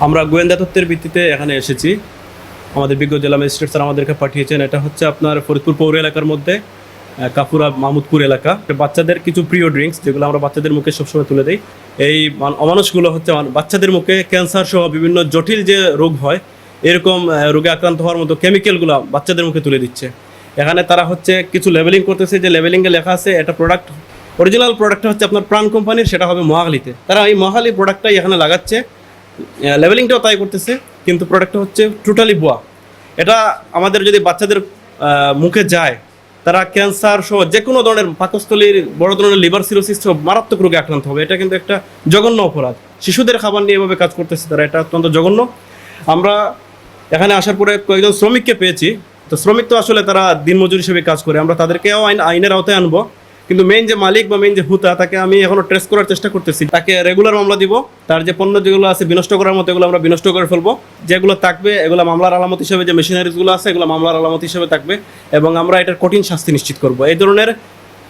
আমরা গোয়েন্দা তত্ত্বের ভিত্তিতে এখানে এসেছি। আমাদের বিজ্ঞ জেলা ম্যাজিস্ট্রেট স্যার আমাদেরকে পাঠিয়েছেন। এটা হচ্ছে আপনার ফরিদপুর পৌর এলাকার মধ্যে কাপুরা মাহমুদপুর এলাকা। বাচ্চাদের কিছু প্রিয় ড্রিঙ্কস, যেগুলো আমরা বাচ্চাদের মুখে সবসময় তুলে দিই। এই মান- অমানুষগুলো হচ্ছে বাচ্চাদের মুখে ক্যান্সার সহ বিভিন্ন জটিল যে রোগ হয়, এরকম রোগে আক্রান্ত হওয়ার মতো কেমিক্যালগুলো বাচ্চাদের মুখে তুলে দিচ্ছে। এখানে তারা হচ্ছে কিছু লেবেলিং করতেছে। যে লেবেলিংয়ে লেখা আছে, এটা প্রোডাক্ট অরিজিনাল প্রোডাক্টটা হচ্ছে আপনার প্রাণ কোম্পানির, সেটা হবে মহাখালীতে। তারা এই মহাখালী প্রোডাক্টটাই এখানে লাগাচ্ছে। লেভেলিংটাও তাই করতেছে, কিন্তু প্রোডাক্টটা হচ্ছে টোটালি বোয়া এটা আমাদের যদি বাচ্চাদের মুখে যায়, তারা ক্যান্সার সহ যে কোনো ধরনের পাকস্থলীর, বড় ধরনের লিভার সিরোসিস সহ মারাত্মক রোগে আক্রান্ত হবে। এটা কিন্তু একটা জঘন্য অপরাধ। শিশুদের খাবার নিয়ে এভাবে কাজ করতেছে তারা, এটা অত্যন্ত জঘন্য। আমরা এখানে আসার পরে কয়েকজন শ্রমিককে পেয়েছি। তো শ্রমিক তো আসলে তারা দিনমজুর হিসেবে কাজ করে। আমরা তাদেরকেও আইন আইনের আওতায় আনব। কিন্তু মেইন যে মালিক বা মেইন যে হুতা তাকে আমি এখনও ট্রেস করার চেষ্টা করতেছি। তাকে রেগুলার মামলা দিব। তার যে পণ্য যেগুলো আছে, বিনষ্ট করার মতো এগুলো আমরা বিনষ্ট করে ফেলব। যেগুলো থাকবে, এগুলো মামলার আলামত হিসেবে যে মেশিনারিজগুলো আছে, এগুলো মামলার আলামত হিসেবে থাকবে এবং আমরা এটার কঠিন শাস্তি নিশ্চিত করব। এই ধরনের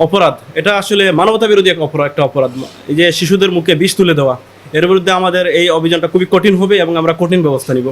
অপরাধ, এটা আসলে মানবতা বিরোধী এক অপরাধ একটা অপরাধ। যে শিশুদের মুখে বিষ তুলে দেওয়া, এর বিরুদ্ধে আমাদের এই অভিযানটা খুবই কঠিন হবে এবং আমরা কঠিন ব্যবস্থা নিব।